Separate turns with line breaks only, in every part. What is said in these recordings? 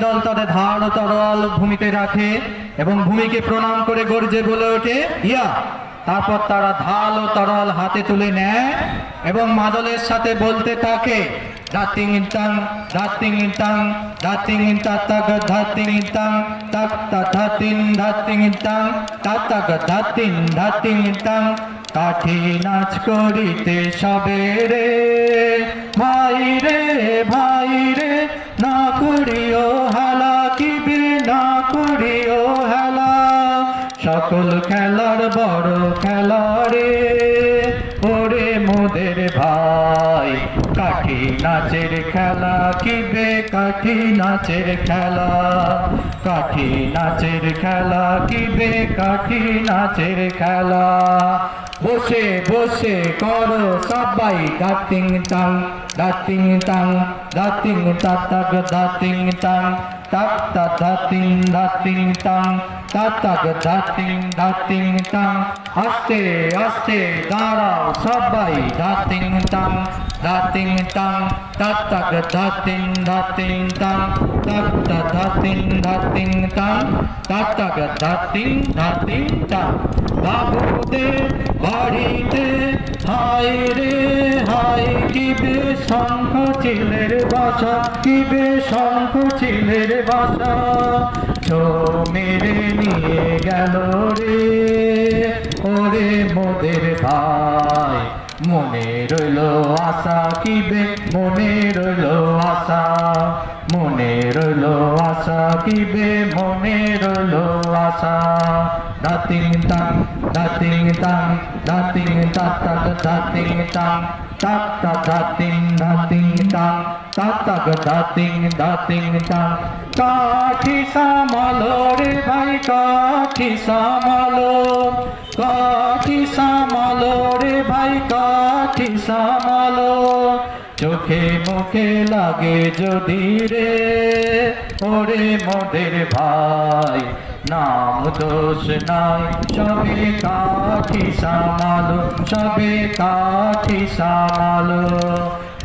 দল তাদের ধার ও তরোয়াল ভূমিতে রাখে এবং ভূমিকে প্রণাম করে গর্জে বলে ওঠে, ইয়া। তারপর তারা ও তরোয়াল হাতে তুলে নেয় এবং মাদলের সাথে বলতে থাকে কাঠি নাচ করিতে সবে রে, ভাই রে, ভাই সকল খেলার বড় খেলা রে। ওরে মোদের ভাই, কাঠি নাচের খেলা কিবে কাঠি নাচের খেলা? কাঠি নাচের খেলা কিবে কাঠি নাচের খেলা? বসে বসে করো সবাই দাতিং তাং দাতিং তাং দাতিং তাতাগ দাতিং তাং, তাক তা দাতিং দাতিং তাং তাতাগ দাতিং দাতিং তাং। আস্তে আস্তে, দাঁড়াও, সবাই। দাতিং তাং দাতিং তাং তাতাগ দাতিং দাতিং তাং, তাক তা দাতিং দাতিং তাং তাতাগ দাতিং দাতিং তাং। বাবুদের বাড়িতে, হায় রে। হায় কিবে শঙ্খ চিলের বাসা, কিবে শঙ্খ চিলের বাসা? তো মেরে নিয়ে গেল রে। ওরে মোদের ভাই, মনে রইল আশা, কিবে মনে রইল আশা? মনে রইল কিবে মনে রইল আশা। দাতিং তাং দাতিং তাং, দাতিং তাতাগ দাতিং তাং, তাক তা দাতিং দাতিং তাং তাতাগ দাতিং দাতিং তাং। কাঠি সামালো রে ভাই, কাঠি সামালো। কাঠি সামালো রে ভাই সামালো চোখে মুখে লাগে যদি রে, ওরে মোদের ভাই, নাম দোষ নাই, সবে কাঠি সামালো, সবে কাঠি সামালো।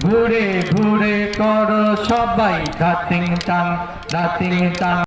ঘুরে ঘুরে কর সবাই কাতিং টাং কাতিং টাং।